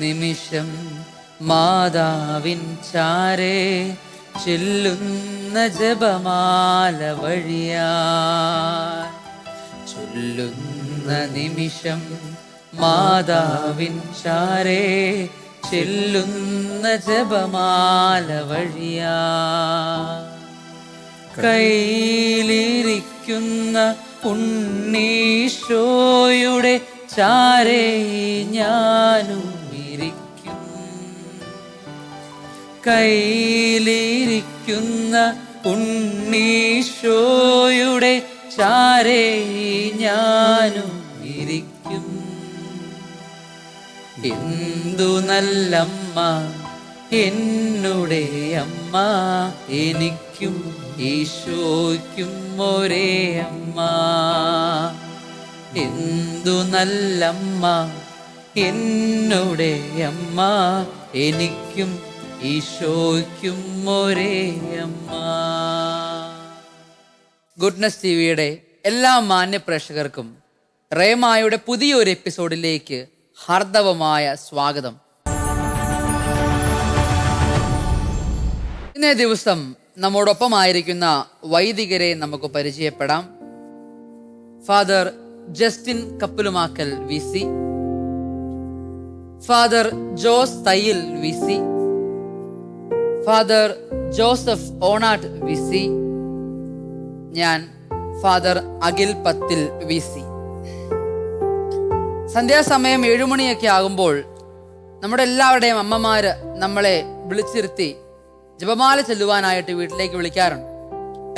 നിമിഷം മാതാവിൻ ചാരേ ചൊല്ലുന്ന ജപമാല വഴിയാ ചൊല്ലുന്ന നിമിഷം മാതാവിൻ ചാരേ ചെല്ലുന്ന ജപമാല വഴിയാ കയ്യിലിരിക്കുന്ന ഉണ്ണീശോയുടെ ചാരേ ഞാനും കയ്യിലിരിക്കുന്ന ഉണ്ണീശോയുടെ ചാരേ ഞാനും ഇരിക്കും. എന്തു നല്ലമ്മ എന്നുടെ അമ്മ എനിക്കും ഈശോയ്ക്കും ഒരേ അമ്മ. എന്തു നല്ലമ്മ എന്നുടെ അമ്മ എനിക്കും ഗുഡ്നസ് ടി വിയുടെ എല്ലാ മാന്യ പ്രേക്ഷകർക്കും റേമായുടെ പുതിയൊരു എപ്പിസോഡിലേക്ക് ഹാർദവമായ സ്വാഗതം. ഇന്നേ ദിവസം നമ്മോടൊപ്പമായിരിക്കുന്ന വൈദികരെ നമുക്ക് പരിചയപ്പെടാം. Father Justin Kappalumakkal V C. Father Jose Thayyil V C. Father Joseph Onattu V C ഞാൻ father Akhil Pathil V C സന്ധ്യാസമയം ഏഴുമണിയൊക്കെ ആകുമ്പോൾ നമ്മുടെ എല്ലാവരുടെയും അമ്മമാർ നമ്മളെ വിളിച്ചിരുത്തി ജപമാല ചെല്ലുവാനായിട്ട് വീട്ടിലേക്ക് വിളിക്കാറുണ്ട്.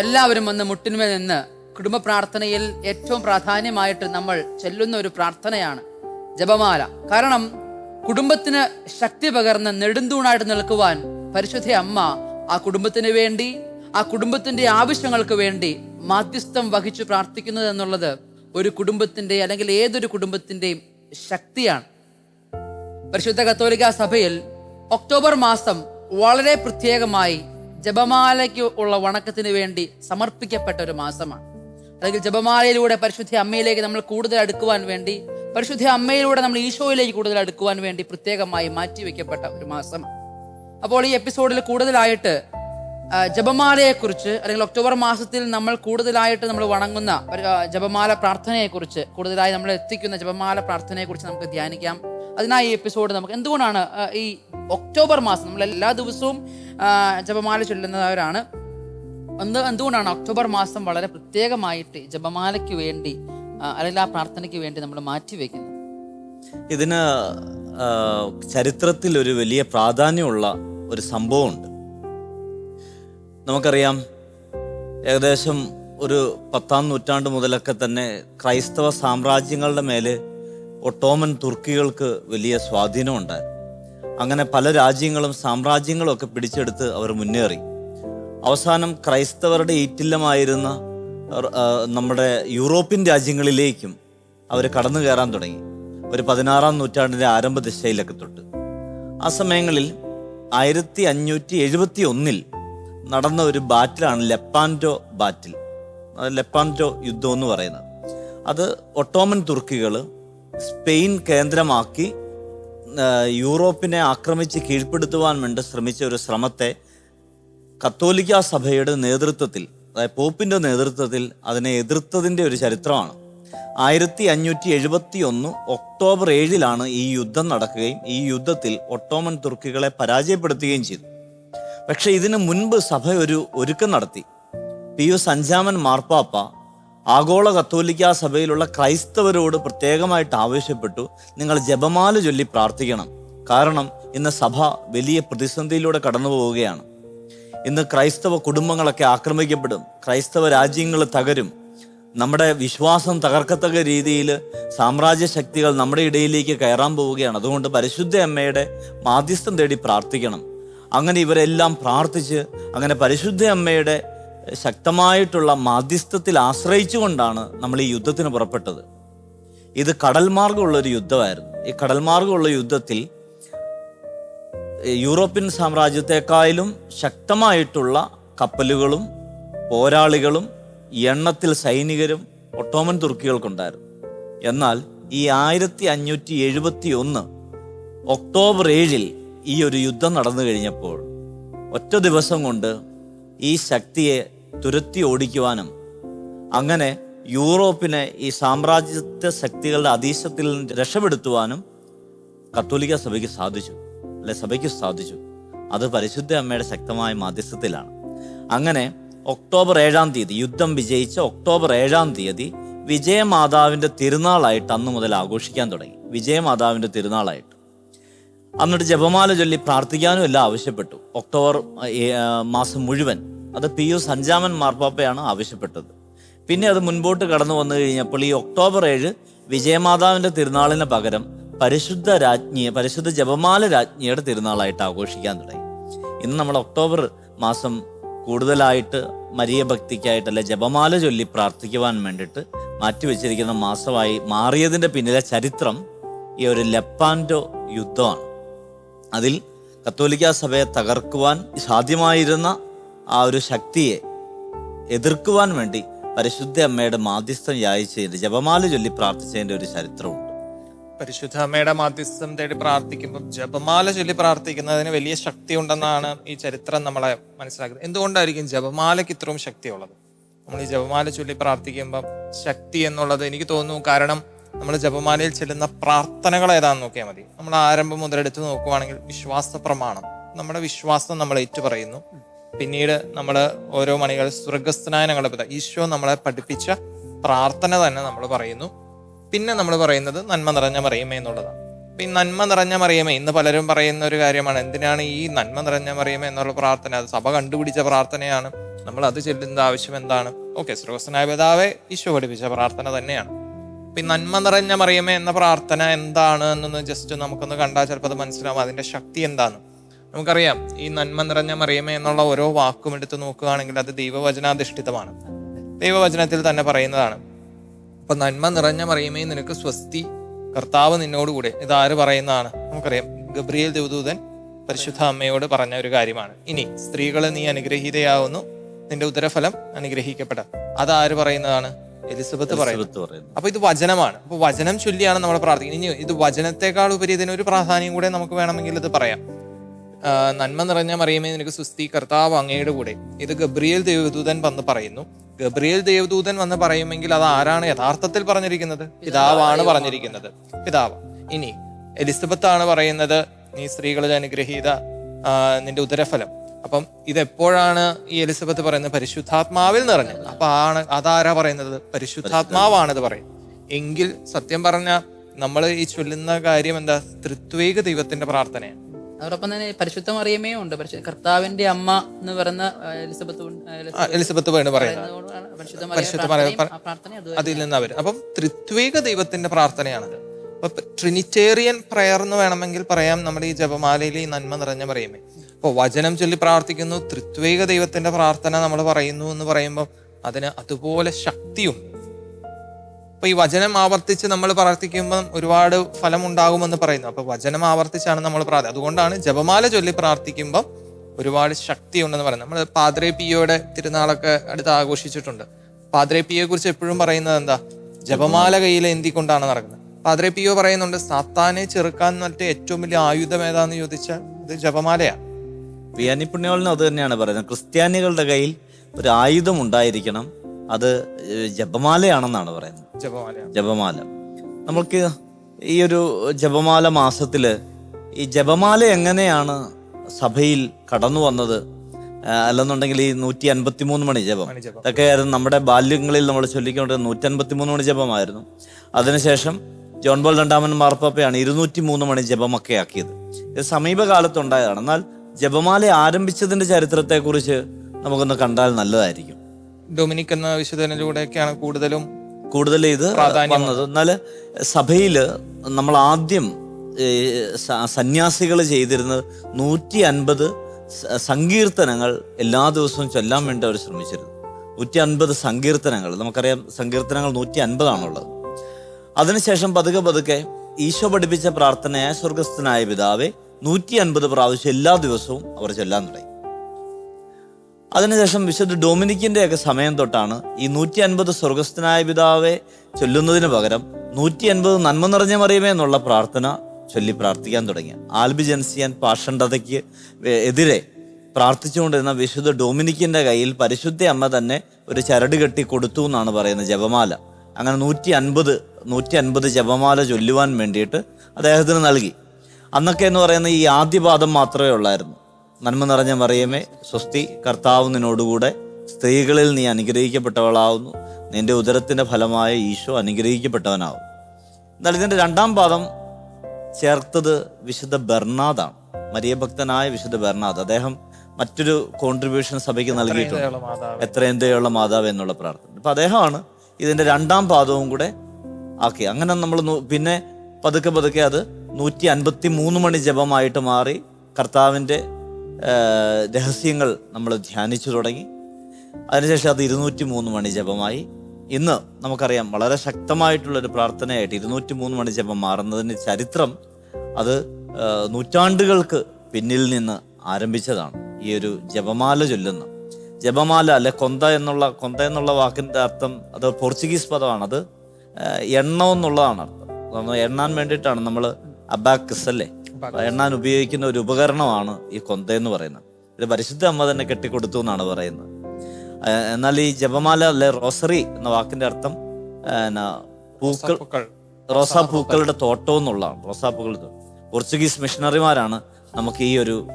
എല്ലാവരും വന്ന് മുട്ടിന്മേൽ നിന്ന് കുടുംബ പ്രാർത്ഥനയിൽ ഏറ്റവും പ്രാധാന്യമായിട്ട് നമ്മൾ ചെല്ലുന്ന ഒരു പ്രാർത്ഥനയാണ് ജപമാല. കാരണം കുടുംബത്തിന് ശക്തി പകർന്ന് നെടുന്തൂണായിട്ട് നിൽക്കുവാൻ പരിശുദ്ധ അമ്മ ആ കുടുംബത്തിന് വേണ്ടി ആ കുടുംബത്തിന്റെ ആവശ്യങ്ങൾക്ക് വേണ്ടി മാധ്യസ്ഥം വഹിച്ചു പ്രാർത്ഥിക്കുന്നത് എന്നുള്ളത് ഒരു കുടുംബത്തിന്റെ അല്ലെങ്കിൽ ഏതൊരു കുടുംബത്തിന്റെയും ശക്തിയാണ്. പരിശുദ്ധ കത്തോലിക്ക സഭയിൽ ഒക്ടോബർ മാസം വളരെ പ്രത്യേകമായി ജപമാലയ്ക്ക് ഉള്ള വണക്കത്തിന് വേണ്ടി സമർപ്പിക്കപ്പെട്ട ഒരു മാസമാണ്. അല്ലെങ്കിൽ ജപമാലയിലൂടെ പരിശുദ്ധ അമ്മയിലേക്ക് നമ്മൾ കൂടുതൽ അടുക്കുവാൻ വേണ്ടി പരിശുദ്ധ അമ്മയിലൂടെ നമ്മൾ ഈശോയിലേക്ക് കൂടുതൽ അടുക്കുവാൻ വേണ്ടി പ്രത്യേകമായി മാറ്റിവെക്കപ്പെട്ട ഒരു മാസമാണ്. അപ്പോൾ ഈ എപ്പിസോഡിൽ കൂടുതലായിട്ട് ജപമാലയെക്കുറിച്ച് അല്ലെങ്കിൽ ഒക്ടോബർ മാസത്തിൽ നമ്മൾ കൂടുതലായിട്ട് നമ്മൾ വണങ്ങുന്ന ജപമാല പ്രാർത്ഥനയെക്കുറിച്ച് കൂടുതലായി നമ്മൾ എത്തിക്കുന്ന ജപമാല പ്രാർത്ഥനയെക്കുറിച്ച് നമുക്ക് ധ്യാനിക്കാം. അതിനായി ഈ എപ്പിസോഡ് നമുക്ക് എന്തുകൊണ്ടാണ് ഈ ഒക്ടോബർ മാസം നമ്മൾ എല്ലാ ദിവസവും ജപമാല ചൊല്ലുന്നവരാണ്. എന്ത് എന്തുകൊണ്ടാണ് ഒക്ടോബർ മാസം വളരെ പ്രത്യേകമായിട്ട് ജപമാലയ്ക്ക് വേണ്ടി അല്ലെങ്കിൽ ആ പ്രാർത്ഥനയ്ക്ക് വേണ്ടി നമ്മൾ മാറ്റിവെക്കുന്നത്? ഇതിന് ചരിത്രത്തിൽ ഒരു വലിയ പ്രാധാന്യമുള്ള ഒരു സംഭവമുണ്ട്. നമുക്കറിയാം ഏകദേശം ഒരു പത്താം നൂറ്റാണ്ട് മുതലൊക്കെ തന്നെ ക്രൈസ്തവ സാമ്രാജ്യങ്ങളുടെ മേലെ ഒട്ടോമൻ തുർക്കികൾക്ക് വലിയ സ്വാധീനം ഉണ്ടായിരുന്നു അങ്ങനെ പല രാജ്യങ്ങളും സാമ്രാജ്യങ്ങളും ഒക്കെ പിടിച്ചെടുത്ത് അവർ മുന്നേറി. അവസാനം ക്രൈസ്തവരുടെ ഈറ്റില്ലമായിരുന്ന നമ്മുടെ യൂറോപ്യൻ രാജ്യങ്ങളിലേക്കും അവർ കടന്നു കയറാൻ തുടങ്ങി. ഒരു പതിനാറാം നൂറ്റാണ്ടിന്റെ ആരംഭ ദിശയിലൊക്കെ തൊട്ട്. ആ സമയങ്ങളിൽ ആയിരത്തി അഞ്ഞൂറ്റി എഴുപത്തി ഒന്നിൽ നടന്ന ഒരു ബാറ്റിലാണ് ലെപ്പാന്റോ ബാറ്റിൽ. ലെപ്പാന്റോ യുദ്ധം എന്ന് പറയുന്നത്. അത് ഒട്ടോമൻ തുർക്കികൾ സ്പെയിൻ കേന്ദ്രമാക്കി യൂറോപ്പിനെ ആക്രമിച്ച് കീഴ്പ്പെടുത്തുവാൻ വേണ്ടി ശ്രമിച്ച ഒരു ശ്രമത്തെ കത്തോലിക്ക സഭയുടെ നേതൃത്വത്തിൽ അതായത് പോപ്പിന്റെ നേതൃത്വത്തിൽ അതിനെ എതിർത്തതിന്റെ ഒരു ചരിത്രമാണ്. ആയിരത്തി അഞ്ഞൂറ്റി എഴുപത്തി ഒന്ന് ഒക്ടോബർ ഏഴിലാണ് ഈ യുദ്ധം നടക്കുകയും ഈ യുദ്ധത്തിൽ ഒട്ടോമൻ തുർക്കികളെ പരാജയപ്പെടുത്തുകയും ചെയ്തു. പക്ഷെ ഇതിനു മുൻപ് സഭ ഒരു ഒരുക്കം നടത്തി. പിയൂസ് അഞ്ചാമൻ മാർപ്പാപ്പ ആഗോള കത്തോലിക്ക സഭയിലുള്ള ക്രൈസ്തവരോട് പ്രത്യേകമായിട്ട് ആവശ്യപ്പെട്ടു നിങ്ങൾ ജപമാല ചൊല്ലി പ്രാർത്ഥിക്കണം. കാരണം ഇന്ന് സഭ വലിയ പ്രതിസന്ധിയിലൂടെ കടന്നു പോവുകയാണ് ഇന്ന് ക്രൈസ്തവ കുടുംബങ്ങളൊക്കെ ആക്രമിക്കപ്പെടും ക്രൈസ്തവ രാജ്യങ്ങൾ തകരും നമ്മുടെ വിശ്വാസം തകർക്കത്തക്ക രീതിയിൽ സാമ്രാജ്യ ശക്തികൾ നമ്മുടെ ഇടയിലേക്ക് കയറാൻ പോവുകയാണ്. അതുകൊണ്ട് പരിശുദ്ധ അമ്മയുടെ മാധ്യസ്ഥം തേടി പ്രാർത്ഥിക്കണം. അങ്ങനെ ഇവരെല്ലാം പ്രാർത്ഥിച്ച് അങ്ങനെ പരിശുദ്ധ അമ്മയുടെ ശക്തമായിട്ടുള്ള മാധ്യസ്ഥത്തിൽ ആശ്രയിച്ചുകൊണ്ടാണ് നമ്മൾ ഈ യുദ്ധത്തിന് പുറപ്പെട്ടത്. ഇത് കടൽ മാർഗമുള്ളൊരു യുദ്ധമായിരുന്നു. ഈ കടൽ മാർഗമുള്ള യുദ്ധത്തിൽ യൂറോപ്യൻ സാമ്രാജ്യത്തെക്കാളും ശക്തമായിട്ടുള്ള കപ്പലുകളും പോരാളികളും എണ്ണത്തിൽ സൈനികരും ഒട്ടോമൻ തുർക്കികൾക്കുണ്ടായിരുന്നു. എന്നാൽ ഈ ആയിരത്തി അഞ്ഞൂറ്റി എഴുപത്തി ഒന്ന് ഒക്ടോബർ ഏഴിൽ ഈ ഒരു യുദ്ധം നടന്നു കഴിഞ്ഞപ്പോൾ ഒറ്റ ദിവസം കൊണ്ട് ഈ ശക്തിയെ തുരത്തി ഓടിക്കുവാനും അങ്ങനെ യൂറോപ്പിനെ ഈ സാമ്രാജ്യത്വ ശക്തികളുടെ അതീശത്തിൽ നിന്ന് രക്ഷപ്പെടുത്തുവാനും കത്തോലിക്ക സഭയ്ക്ക് സാധിച്ചു അല്ലെ സഭയ്ക്ക് സാധിച്ചു. അത് പരിശുദ്ധ അമ്മയുടെ ശക്തമായ മാധ്യസ്ഥത്തിലാണ്. അങ്ങനെ ഒക്ടോബർ ഏഴാം തീയതി യുദ്ധം വിജയിച്ച ഒക്ടോബർ ഏഴാം തീയതി വിജയമാതാവിന്റെ തിരുനാളായിട്ട് അന്ന് മുതൽ ആഘോഷിക്കാൻ തുടങ്ങി. വിജയമാതാവിന്റെ തിരുനാളായിട്ട്. എന്നിട്ട് ജപമാല ചൊല്ലി പ്രാർത്ഥിക്കാനും എല്ലാം ആവശ്യപ്പെട്ടു. ഒക്ടോബർ മാസം മുഴുവൻ. അത് പി യു സഞ്ചാമൻ മാർപ്പാപ്പയാണ് ആവശ്യപ്പെട്ടത്. പിന്നെ അത് മുൻപോട്ട് കടന്നു വന്നു കഴിഞ്ഞപ്പോൾ ഈ ഒക്ടോബർ ഏഴ് വിജയമാതാവിന്റെ തിരുനാളിന് പകരം പരിശുദ്ധ രാജ്ഞിയെ പരിശുദ്ധ ജപമാല രാജ്ഞിയുടെ തിരുനാളായിട്ട് ആഘോഷിക്കാൻ തുടങ്ങി. ഇന്ന് നമ്മൾ ഒക്ടോബർ മാസം കൂടുതലായിട്ട് മരിയ ഭക്തിക്കായിട്ടല്ല ജപമാല ചൊല്ലി പ്രാർത്ഥിക്കുവാൻ വേണ്ടിയിട്ട് മാറ്റിവെച്ചിരിക്കുന്ന മാസമായി മാറിയതിന്റെ പിന്നിലെ ചരിത്രം ഈ ഒരു ലെപ്പാൻഡോ യുദ്ധമാണ്. അതിൽ കത്തോലിക്ക സഭയെ തകർക്കുവാൻ സാധ്യമായിരുന്ന ആ ഒരു ശക്തിയെ എതിർക്കുവാൻ വേണ്ടി പരിശുദ്ധ അമ്മയുടെ മാധ്യസ്ഥം യാചിച്ചതിന്റെ ജപമാല ചൊല്ലി പ്രാർത്ഥിച്ചതിന്റെ ഒരു ചരിത്രമുണ്ട്. പരിശുദ്ധ അമ്മയുടെ മാധ്യസ്ഥം തേടി പ്രാർത്ഥിക്കുമ്പോൾ ജപമാല ചൊല്ലി പ്രാർത്ഥിക്കുന്നതിന് വലിയ ശക്തി ഉണ്ടെന്നാണ് ഈ ചരിത്രം നമ്മളെ മനസ്സിലാക്കുന്നത്. എന്തുകൊണ്ടായിരിക്കും ജപമാലയ്ക്ക് ഇത്രയും ശക്തിയുള്ളത്? നമ്മൾ ഈ ജപമാല ചൊല്ലി പ്രാർത്ഥിക്കുമ്പോൾ ശക്തി എന്നുള്ളത് എനിക്ക് തോന്നുന്നു കാരണം നമ്മൾ ജപമാലയിൽ ചെല്ലുന്ന പ്രാർത്ഥനകൾ ഏതാണെന്ന് നോക്കിയാൽ മതി. നമ്മൾ ആരംഭം മുതൽ എടുത്ത് നോക്കുവാണെങ്കിൽ വിശ്വാസ പ്രമാണം. നമ്മുടെ വിശ്വാസം നമ്മൾ ഏറ്റുപറയുന്നു. പിന്നീട് നമ്മൾ ഓരോ മണികൾ സ്വർഗസ്ഥനായ ഞങ്ങളുടെ ഈശോ നമ്മളെ പഠിപ്പിച്ച പ്രാർത്ഥന തന്നെ നമ്മൾ പറയുന്നു. പിന്നെ നമ്മൾ പറയുന്നത് നന്മ നിറഞ്ഞ മറിയമേ എന്നുള്ളതാണ്. അപ്പം ഈ നന്മ നിറഞ്ഞ മറിയമേ ഇന്ന് പലരും പറയുന്ന ഒരു കാര്യമാണ് എന്തിനാണ് ഈ നന്മ നിറഞ്ഞ മറിയമേ എന്നുള്ള പ്രാർത്ഥന? അത് സഭ കണ്ടുപിടിച്ച പ്രാർത്ഥനയാണ്. നമ്മൾ അത് ചെല്ലുന്ന ആവശ്യം എന്താണ്? ഓക്കെ ശ്രീകൃഷ്ണനായ പിതാവെ ഈശോ പഠിപ്പിച്ച പ്രാർത്ഥന തന്നെയാണ്. അപ്പം ഈ നന്മ നിറഞ്ഞ മറിയമേ എന്ന പ്രാർത്ഥന എന്താണ് എന്നൊന്ന് ജസ്റ്റ് നമുക്കൊന്ന് കണ്ടാൽ ചിലപ്പോൾ അത് മനസ്സിലാവും. അതിന്റെ ശക്തി എന്താണ്? നമുക്കറിയാം ഈ നന്മ നിറഞ്ഞ മറിയമേ എന്നുള്ള ഓരോ വാക്കും എടുത്ത് നോക്കുകയാണെങ്കിൽ അത് ദൈവവചനാധിഷ്ഠിതമാണ്. ദൈവവചനത്തിൽ തന്നെ പറയുന്നതാണ് അപ്പൊ നന്മ നിറഞ്ഞ മറിയമേ നിനക്ക് സ്വസ്തി. കർത്താവ് നിന്നോടുകൂടെ. ഇത് ആര് പറയുന്നതാണ്? നമുക്കറിയാം. ഗബ്രിയേൽ ദേവദൂതൻ പരിശുദ്ധ അമ്മയോട് പറഞ്ഞ ഒരു കാര്യമാണ്. ഇനി സ്ത്രീകളെ നീ അനുഗ്രഹീതയാവുന്നു. നിന്റെ ഉദരഫലം അനുഗ്രഹിക്കപ്പെടാം അത് ആര് പറയുന്നതാണ്? എലിസബത്ത് പറയുന്നത് പറയുന്നു. അപ്പൊ ഇത് വചനമാണ്. അപ്പൊ വചനം ചൊല്ലിയാണ് നമ്മൾ പ്രാർത്ഥിക്കുന്നത്. ഇനി ഇത് വചനത്തെക്കാൾ ഉപരി ഇതിനൊരു പ്രാധാന്യം കൂടെ നമുക്ക് വേണമെങ്കിൽ ഇത് പറയാം. നന്മ നിറഞ്ഞ മറിയമേ നിനക്ക് സുസ്തി കർത്താവ് അങ്ങയുടെ കൂടെ. ഇത് ഗബ്രിയേൽ ദേവദൂതൻ വന്ന് പറയുന്നു. ഗബ്രിയേൽ ദേവദൂതൻ വന്ന് പറയുമെങ്കിൽ അത് ആരാണ് യഥാർത്ഥത്തിൽ പറഞ്ഞിരിക്കുന്നത്? പിതാവാണ് പറഞ്ഞിരിക്കുന്നത്. പിതാവ്. ഇനി എലിസബത്ത് ആണ് പറയുന്നത് നീ സ്ത്രീകളിൽ അനുഗ്രഹീത നിന്റെ ഉദരഫലം. അപ്പം ഇതെപ്പോഴാണ് ഈ എലിസബത്ത് പറയുന്നത്? പരിശുദ്ധാത്മാവിൽ നിറഞ്ഞത് അപ്പൊ ആണ് അതാരാ പറയുന്നത്? പരിശുദ്ധാത്മാവാണ് ഇത് പറയുന്നത്. എങ്കിൽ സത്യം പറഞ്ഞ നമ്മൾ ഈ ചൊല്ലുന്ന കാര്യം എന്താ? തൃത്വേക ദൈവത്തിന്റെ പ്രാർത്ഥനയാണ്. അതോടൊപ്പം തന്നെ പരിശുദ്ധ മറിയമേ ഉണ്ട്. കർത്താവിന്റെ അമ്മ എന്ന് പറയുന്ന എലിസബത്ത് എലിസബത്ത് പറയുന്നത് പരിശുദ്ധ അതിൽ നിന്ന് അവർ അപ്പം ത്രിത്വേക ദൈവത്തിന്റെ പ്രാർത്ഥനയാണത് അപ്പൊ ട്രിനിറ്റേറിയൻ പ്രയർ എന്ന് വേണമെങ്കിൽ പറയാം. നമ്മുടെ ഈ ജപമാലയിലെ ഈ നന്മ നിറഞ്ഞ പറയുമേ അപ്പോൾ വചനം ചൊല്ലി പ്രാർത്ഥിക്കുന്നു. ത്രിത്വേക ദൈവത്തിന്റെ പ്രാർത്ഥന നമ്മൾ പറയുന്നു എന്ന് പറയുമ്പോൾ അതിന് അതുപോലെ ശക്തിയുണ്ട് അപ്പൊ ഈ വചനം ആവർത്തിച്ച് നമ്മൾ പ്രാർത്ഥിക്കുമ്പം ഒരുപാട് ഫലം ഉണ്ടാകുമെന്ന് പറയുന്നു. അപ്പൊ വചനം ആവർത്തിച്ചാണ് നമ്മൾ പ്രാർത്ഥന അതുകൊണ്ടാണ് ജപമാല ചൊല്ലി പ്രാർത്ഥിക്കുമ്പം ഒരുപാട് ശക്തി ഉണ്ടെന്ന് പറയുന്നത്. നമ്മൾ പാദ്രേ പിയോയുടെ തിരുനാളൊക്കെ അടുത്ത് ആഘോഷിച്ചിട്ടുണ്ട്. പാദ്രേ പിയെ കുറിച്ച് എപ്പോഴും പറയുന്നത് എന്താ? ജപമാല കയ്യിൽ എന്തിക്കൊണ്ടാണ് നടക്കുന്നത്? പാദ്രേ പിയോ പറയുന്നുണ്ട് സാത്താനെ ചെറുക്കാൻ മറ്റേ ഏറ്റവും വലിയ ആയുധം ഏതാന്ന് ചോദിച്ചാൽ ഇത് ജപമാലയാണ് വിയാനി പുണ്യോളിനും അത് തന്നെയാണ് പറയുന്നത്. ക്രിസ്ത്യാനികളുടെ കയ്യിൽ ഒരു ആയുധം ഉണ്ടായിരിക്കണം. അത് ജപമാലയാണെന്നാണ് പറയുന്നത്. ജപമാല ജപമാല. നമ്മൾക്ക് ഈ ഒരു ജപമാല മാസത്തിൽ ഈ ജപമാല എങ്ങനെയാണ് സഭയിൽ കടന്നു വന്നത്? അല്ലെന്നുണ്ടെങ്കിൽ ഈ നൂറ്റി അൻപത്തി മൂന്ന് മണി ജപം. ഇതൊക്കെ ആയിരുന്നു നമ്മുടെ ബാല്യങ്ങളിൽ നമ്മൾ ചൊല്ലിക്കൊണ്ട് നൂറ്റി അൻപത്തി മൂന്ന് മണി ജപമായിരുന്നു. അതിനുശേഷം ജോൺ ബോൾ രണ്ടാമൻ മാർപ്പാപ്പയാണ് ഇരുന്നൂറ്റി മൂന്ന് മണി ജപമൊക്കെ ആക്കിയത്. ഇത് സമീപകാലത്തുണ്ടായതാണ്. എന്നാൽ ജപമാല ആരംഭിച്ചതിന്റെ ചരിത്രത്തെക്കുറിച്ച് നമുക്കൊന്ന് കണ്ടാൽ നല്ലതായിരിക്കും. ഡൊമിനിക് എന്ന വിശുദ്ധനിലൂടെയൊക്കെയാണ് കൂടുതലും കൂടുതൽ ഇത് വന്നത്. എന്നാൽ സഭയിൽ നമ്മൾ ആദ്യം സന്യാസികൾ ചെയ്തിരുന്നത് നൂറ്റി അൻപത് സങ്കീർത്തനങ്ങൾ എല്ലാ ദിവസവും ചൊല്ലാൻ വേണ്ടി അവർ ശ്രമിച്ചിരുന്നു. നൂറ്റി അൻപത് സങ്കീർത്തനങ്ങൾ. നമുക്കറിയാം സങ്കീർത്തനങ്ങൾ നൂറ്റി അൻപതാണുള്ളത് അതിനുശേഷം പതുക്കെ പതുക്കെ ഈശോ പഠിപ്പിച്ച പ്രാർത്ഥനയായ സ്വർഗസ്ഥനായ പിതാവെ നൂറ്റി അൻപത് പ്രാവശ്യം എല്ലാ ദിവസവും അവർ ചൊല്ലാൻ തുടങ്ങി. അതിനുശേഷം വിശുദ്ധ ഡൊമിനിക്കിന്റെയൊക്കെ സമയം തൊട്ടാണ് ഈ നൂറ്റി അൻപത് സ്വർഗസ്ഥനായ പിതാവെ ചൊല്ലുന്നതിന് പകരം നൂറ്റി അൻപത് നന്മ നിറഞ്ഞ മറിയമേ എന്നുള്ള പ്രാർത്ഥന ചൊല്ലി പ്രാർത്ഥിക്കാൻ തുടങ്ങി. ആൽബിജൻസിയൻ പാഷണ്ഡതയ്ക്ക് എതിരെ പ്രാർത്ഥിച്ചുകൊണ്ടിരുന്ന വിശുദ്ധ ഡൊമിനിക്കിന്റെ കയ്യിൽ പരിശുദ്ധ അമ്മ തന്നെ ഒരു ചരട് കെട്ടി കൊടുത്തു എന്നാണ് പറയുന്നത് ജപമാല. അങ്ങനെ നൂറ്റി അൻപത് നൂറ്റി അൻപത് ജപമാല ചൊല്ലുവാൻ വേണ്ടിയിട്ട് അദ്ദേഹത്തിന് നൽകി. അന്നൊക്കെ എന്ന് പറയുന്ന ഈ ആദ്യപാദം മാത്രമേ ഉള്ളായിരുന്നു. നന്മ നിറഞ്ഞ മറിയമേ സ്വസ്തി കർത്താവ് നിന്നോടുകൂടെ സ്ത്രീകളിൽ നീ അനുഗ്രഹിക്കപ്പെട്ടവളാവുന്നു. നിന്റെ ഉദരത്തിന്റെ ഫലമായ ഈശോ അനുഗ്രഹിക്കപ്പെട്ടവനാവും. എന്നാൽ ഇതിന്റെ രണ്ടാം പാദം ചേർത്തത് വിശുദ്ധ ബെർണാദാണ്. മരിയഭക്തനായ വിശുദ്ധ ബെർണാദ്. അദ്ദേഹം മറ്റൊരു കോൺട്രിബ്യൂഷൻ സഭയ്ക്ക് നൽകിയിട്ടുണ്ട്. എത്രയും ദയുള്ള മാതാവ്. എന്നുള്ള പ്രാർത്ഥന. അപ്പം അദ്ദേഹമാണ് ഇതിന്റെ രണ്ടാം പാദവും കൂടെ ആക്കി. അങ്ങനെ നമ്മൾ പിന്നെ പതുക്കെ പതുക്കെ അത് നൂറ്റി അൻപത്തി മൂന്ന് മണി ജപമായിട്ട് മാറി കർത്താവിന്റെ രഹസ്യങ്ങൾ നമ്മൾ ധ്യാനിച്ചു തുടങ്ങി. അതിനുശേഷം അത് ഇരുന്നൂറ്റി മൂന്ന് മണി ജപമായി. ഇന്ന് നമുക്കറിയാം വളരെ ശക്തമായിട്ടുള്ളൊരു പ്രാർത്ഥനയായിട്ട് ഇരുന്നൂറ്റി മൂന്ന് മണി ജപം മാറുന്നതിന് ചരിത്രം അത് നൂറ്റാണ്ടുകൾക്ക് പിന്നിൽ നിന്ന് ആരംഭിച്ചതാണ്. ഈ ഒരു ജപമാല ചൊല്ലുന്ന. ജപമാല അല്ലെ കൊന്ത എന്നുള്ള കൊന്ത എന്നുള്ള വാക്കിന്റെ അർത്ഥം അത് പോർച്ചുഗീസ് പദമാണ്. അത് എണ്ണം എന്നുള്ളതാണ് അർത്ഥം. എണ്ണാൻ വേണ്ടിയിട്ടാണ് നമ്മൾ അബാക്കസ് അല്ലേ? എണ്ണാൻ ഉപയോഗിക്കുന്ന ഒരു ഉപകരണമാണ് ഈ കൊന്ത എന്ന് പറയുന്നത്. ഇത് പരിശുദ്ധ അമ്മ തന്നെ കെട്ടിക്കൊടുത്തു എന്നാണ് പറയുന്നത്. എന്നാൽ ഈ ജപമാല അല്ലെ റോസറി എന്ന വാക്കിന്റെ അർത്ഥം പൂക്കൾ റോസാപ്പൂക്കളുടെ തോട്ടം എന്നുള്ളതാണ് റോസാപ്പൂക്കളുടെ. പോർച്ചുഗീസ് മിഷണറിമാരാണ് നമുക്ക് ഈ ഒരു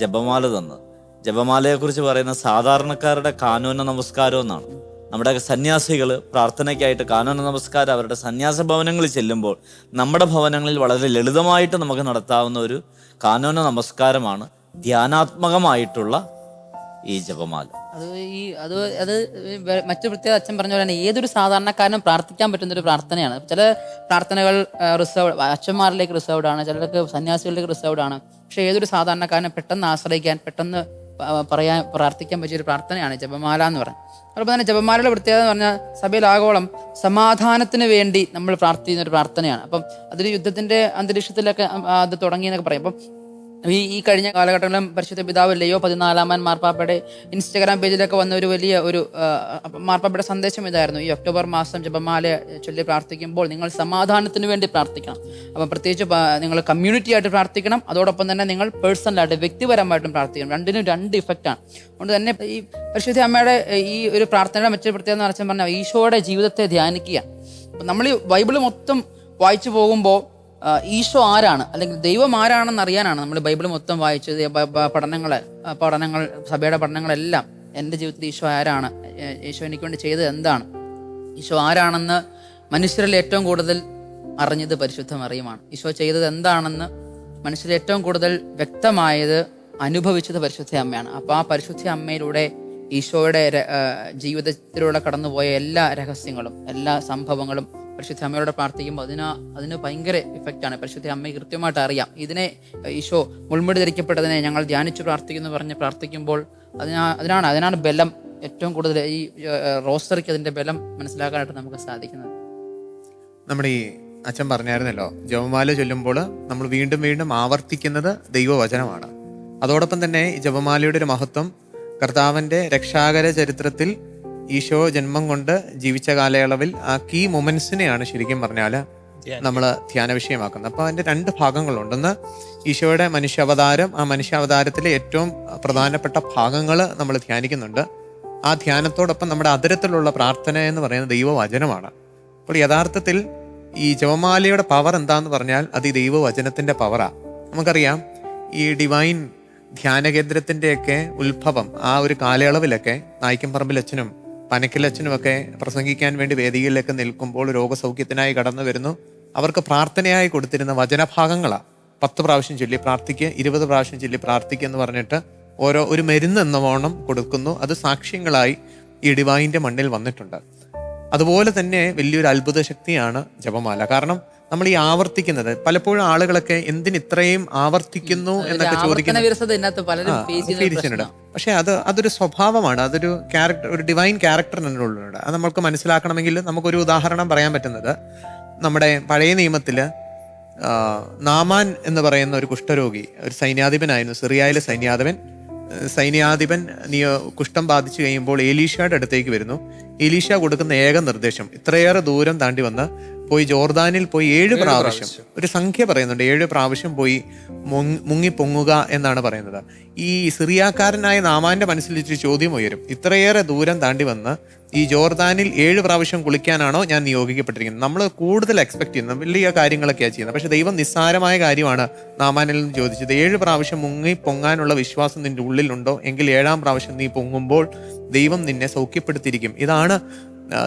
ജപമാല തന്നത്. ജപമാലയെ കുറിച്ച് പറയുന്ന സാധാരണക്കാരുടെ കാനൂന നമസ്കാരം എന്നാണ്. നമ്മുടെ സന്യാസികൾ പ്രാർത്ഥനയ്ക്കായിട്ട് കാനോന നമസ്കാരം അവരുടെ സന്യാസ ഭവനങ്ങളിൽ ചെല്ലുമ്പോൾ നമ്മുടെ ഭവനങ്ങളിൽ വളരെ ലളിതമായിട്ട് നമുക്ക് നടത്താവുന്ന ഒരു കാനോന നമസ്കാരമാണ് ധ്യാനാത്മകമായിട്ടുള്ള ഈ ജപമാല. അത് ഈ അത് അത് മറ്റു പ്രത്യേക അച്ഛൻ പറഞ്ഞ പോലെ തന്നെ ഏതൊരു സാധാരണക്കാരനും പ്രാർത്ഥിക്കാൻ പറ്റുന്ന ഒരു പ്രാർത്ഥനയാണ്. ചില പ്രാർത്ഥനകൾ റിസർവ് അച്ഛന്മാരിലേക്ക് റിസർവ്ഡ് ആണ് ചിലർക്ക് സന്യാസികളിലേക്ക് റിസർവ്ഡ് ആണ്. പക്ഷെ ഏതൊരു സാധാരണക്കാരനും പെട്ടെന്ന് ആശ്രയിക്കാൻ പെട്ടെന്ന് പറയാൻ പ്രാർത്ഥിക്കാൻ പറ്റിയ ഒരു പ്രാർത്ഥനയാണ് ജപമാല എന്ന് പറയുന്നത് അതുപോലെ തന്നെ ജപമാലയുടെ പ്രത്യേകത എന്ന് പറഞ്ഞാൽ സഭയിലാഗോളം സമാധാനത്തിന് വേണ്ടി നമ്മൾ പ്രാർത്ഥിക്കുന്ന ഒരു പ്രാർത്ഥനയാണ്. അപ്പം അതൊരു യുദ്ധത്തിന്റെ അന്തരീക്ഷത്തിലൊക്കെ അത് തുടങ്ങി എന്നൊക്കെ പറയും. അപ്പം ഈ ഈ കഴിഞ്ഞ കാലഘട്ടങ്ങളിലും പരിശുദ്ധ പിതാവ് ലയോ പതിനാലാമൻ മാർപ്പാപ്പയുടെ ഇൻസ്റ്റഗ്രാം പേജിലൊക്കെ വന്ന ഒരു വലിയ ഒരു മാർപ്പാപ്പയുടെ സന്ദേശം ഇതായിരുന്നു. ഈ ഒക്ടോബർ മാസം ജപമാല ചൊല്ലി പ്രാർത്ഥിക്കുമ്പോൾ നിങ്ങൾ സമാധാനത്തിന് വേണ്ടി പ്രാർത്ഥിക്കണം. അപ്പം പ്രത്യേകിച്ച് നിങ്ങൾ കമ്മ്യൂണിറ്റി ആയിട്ട് പ്രാർത്ഥിക്കണം. അതോടൊപ്പം തന്നെ നിങ്ങൾ പേഴ്സണലായിട്ട് വ്യക്തിപരമായിട്ടും പ്രാർത്ഥിക്കണം. രണ്ടിനും രണ്ട് ഇഫക്റ്റാണ് അതുകൊണ്ട് തന്നെ ഈ പരിശുദ്ധ അമ്മയുടെ ഈ ഒരു പ്രാർത്ഥനയുടെ മറ്റൊരു പ്രത്യേകത എന്ന് പറഞ്ഞാൽ പറഞ്ഞാൽ ഈശോയുടെ ജീവിതത്തെ ധ്യാനിക്കുക. അപ്പം നമ്മൾ ഈ ബൈബിൾ മൊത്തം വായിച്ചു പോകുമ്പോൾ ഈശോ ആരാണ്? അല്ലെങ്കിൽ ദൈവം ആരാണെന്ന് അറിയാനാണ് നമ്മൾ ബൈബിൾ മൊത്തം വായിച്ചത് പഠനങ്ങളെ പഠനങ്ങൾ സഭയുടെ പഠനങ്ങളെല്ലാം. എന്റെ ജീവിതത്തിൽ ഈശോ ആരാണ്? ഈശോ എനിക്ക് വേണ്ടി ചെയ്തത് എന്താണ്? ഈശോ ആരാണെന്ന് മനുഷ്യരിൽ ഏറ്റവും കൂടുതൽ അറിഞ്ഞത് പരിശുദ്ധ മറിയുമാണ്. ഈശോ ചെയ്തത് എന്താണെന്ന് മനുഷ്യരിൽ ഏറ്റവും കൂടുതൽ വ്യക്തമായത് അനുഭവിച്ചത് പരിശുദ്ധ അമ്മയാണ്. അപ്പോൾ ആ പരിശുദ്ധ അമ്മയിലൂടെ ഈശോയുടെ ജീവിതത്തിലൂടെ കടന്നുപോയ എല്ലാ രഹസ്യങ്ങളും എല്ലാ സംഭവങ്ങളും പരിശുദ്ധ അമ്മയോട് പ്രാർത്ഥിക്കുമ്പോൾ അതിന് അതിന് ഭയങ്കര ഇഫക്റ്റ് ആണ്. പരിശുദ്ധ അമ്മയെ കൃത്യമായിട്ട് അറിയാം. ഇതിനെ ഈശോ മുൾമുടി ധരിക്കപ്പെട്ടതിനെ ഞങ്ങൾ ധ്യാനിച്ചു പ്രാർത്ഥിക്കുന്നു പറഞ്ഞ് പ്രാർത്ഥിക്കുമ്പോൾ അതിനാ അതിനാണ് അതിനാണ് ബലം ഏറ്റവും കൂടുതൽ ഈ റോസ്റ്ററിക്ക് അതിന്റെ ബലം മനസ്സിലാക്കാനായിട്ട് നമുക്ക് സാധിക്കുന്നത്. നമ്മുടെ ഈ അച്ഛൻ പറഞ്ഞായിരുന്നല്ലോ ജപമാല ചൊല്ലുമ്പോൾ നമ്മൾ വീണ്ടും വീണ്ടും ആവർത്തിക്കുന്നത് ദൈവവചനമാണ്. അതോടൊപ്പം തന്നെ ഈ ജപമാലയുടെ ഒരു മഹത്വം കർത്താവിന്റെ രക്ഷാകര ചരിത്രത്തിൽ ഈശോ ജന്മം കൊണ്ട് ജീവിച്ച കാലയളവിൽ ആ കീ മൊമെന്റ്സിനെയാണ് ശരിക്കും പറഞ്ഞാൽ നമ്മൾ ധ്യാന വിഷയമാക്കുന്നത്. അപ്പോൾ അതിന്റെ രണ്ട് ഭാഗങ്ങളുണ്ട്. ഒന്ന് ഈശോയുടെ മനുഷ്യാവതാരം ആ മനുഷ്യാവതാരത്തിലെ ഏറ്റവും പ്രധാനപ്പെട്ട ഭാഗങ്ങൾ നമ്മൾ ധ്യാനിക്കുന്നുണ്ട്. ആ ധ്യാനത്തോടൊപ്പം നമ്മുടെ അതിരത്തിലുള്ള പ്രാർത്ഥന എന്ന് പറയുന്നത് ദൈവവചനമാണ്. അപ്പോൾ യഥാർത്ഥത്തിൽ ഈ ജപമാലയുടെ പവർ എന്താന്ന് പറഞ്ഞാൽ അത് ഈ ദൈവവചനത്തിന്റെ പവറാണ് നമുക്കറിയാം ഈ ഡിവൈൻ ധ്യാന കേന്ദ്രത്തിന്റെയൊക്കെ ഉത്ഭവം ആ ഒരു കാലയളവിലൊക്കെ നായിക്കമ്പറമ്പിലച്ഛനും പനക്കിലച്ഛനും ഒക്കെ പ്രസംഗിക്കാൻ വേണ്ടി വേദിയിലേക്ക് നിൽക്കുമ്പോൾ രോഗസൗഖ്യത്തിനായി കടന്നു വരുന്നു. അവർക്ക് പ്രാർത്ഥനയായി കൊടുത്തിരുന്ന വചനഭാഗങ്ങളാണ് പത്ത് പ്രാവശ്യം ചൊല്ലി പ്രാർത്ഥിക്കുക ഇരുപത് പ്രാവശ്യം ചൊല്ലി പ്രാർത്ഥിക്കുക എന്ന് പറഞ്ഞിട്ട് ഓരോ ഒരു മരുന്ന് എന്ന വണ്ണം കൊടുക്കുന്നു. അത് സാക്ഷ്യങ്ങളായി ഈ ഡിവൈന്റെ മണ്ണിൽ വന്നിട്ടുണ്ട്. അതുപോലെ തന്നെ വലിയൊരു അത്ഭുത ശക്തിയാണ് ജപമാല. കാരണം നമ്മൾ ഈ ആവർത്തിക്കുന്നത്. പലപ്പോഴും ആളുകളൊക്കെ എന്തിന് ഇത്രയും ആവർത്തിക്കുന്നു എന്നൊക്കെ പ്രശ്നമാണ്. പക്ഷെ അത് അതൊരു സ്വഭാവമാണ്. അതൊരു ക്യാരക്ടർ ഒരു ഡിവൈൻ ക്യാരക്ടർ എന്നുള്ളത് അത് നമുക്ക് മനസ്സിലാക്കണമെങ്കിൽ നമുക്കൊരു ഉദാഹരണം പറയാൻ പറ്റുന്നത്. നമ്മുടെ പഴയ നിയമത്തിൽ നാമാൻ എന്ന് പറയുന്ന ഒരു കുഷ്ഠരോഗി ഒരു സൈന്യാധിപനായിരുന്നു സിറിയയിലെ സൈന്യാധിപൻ. സൈന്യാധിപൻ നിയ കുഷ്ഠം ബാധിച്ചു കഴിയുമ്പോൾ ഏലീഷയുടെ അടുത്തേക്ക് വരുന്നു. ഏലീഷ കൊടുക്കുന്ന ഏക നിർദ്ദേശം ഇത്രയേറെ ദൂരം താണ്ടി വന്ന് പോയി ജോർദാനിൽ പോയി ഏഴ് പ്രാവശ്യം. ഒരു സംഖ്യ പറയുന്നുണ്ട്. ഏഴ് പ്രാവശ്യം പോയി മുങ്ങി പൊങ്ങുക എന്നാണ് പറയുന്നത്. ഈ സിറിയാക്കാരനായ നാമാന്റെ മനസ്സിൽ ഒരു ചോദ്യം ഉയരും. ഇത്രയേറെ ദൂരം താണ്ടി വന്ന് ഈ ജോർദാനിൽ ഏഴ് പ്രാവശ്യം കുളിക്കാനാണോ ഞാൻ നിയോഗിക്കപ്പെട്ടിരിക്കുന്നത്? നമ്മൾ കൂടുതൽ എക്സ്പെക്ട് ചെയ്യുന്നത് വലിയ കാര്യങ്ങളൊക്കെയാണ് ചെയ്യുന്നത്. പക്ഷെ ദൈവം നിസ്സാരമായ കാര്യമാണ് നാമാനിൽ നിന്ന് ചോദിച്ചത്. ഏഴ് പ്രാവശ്യം മുങ്ങി പൊങ്ങാനുള്ള വിശ്വാസം നിന്റെ ഉള്ളിലുണ്ടോ? എങ്കിൽ ഏഴാം പ്രാവശ്യം നീ പൊങ്ങുമ്പോൾ ദൈവം നിന്നെ സൗഖ്യപ്പെടുത്തിയിരിക്കും. ഇതാണ്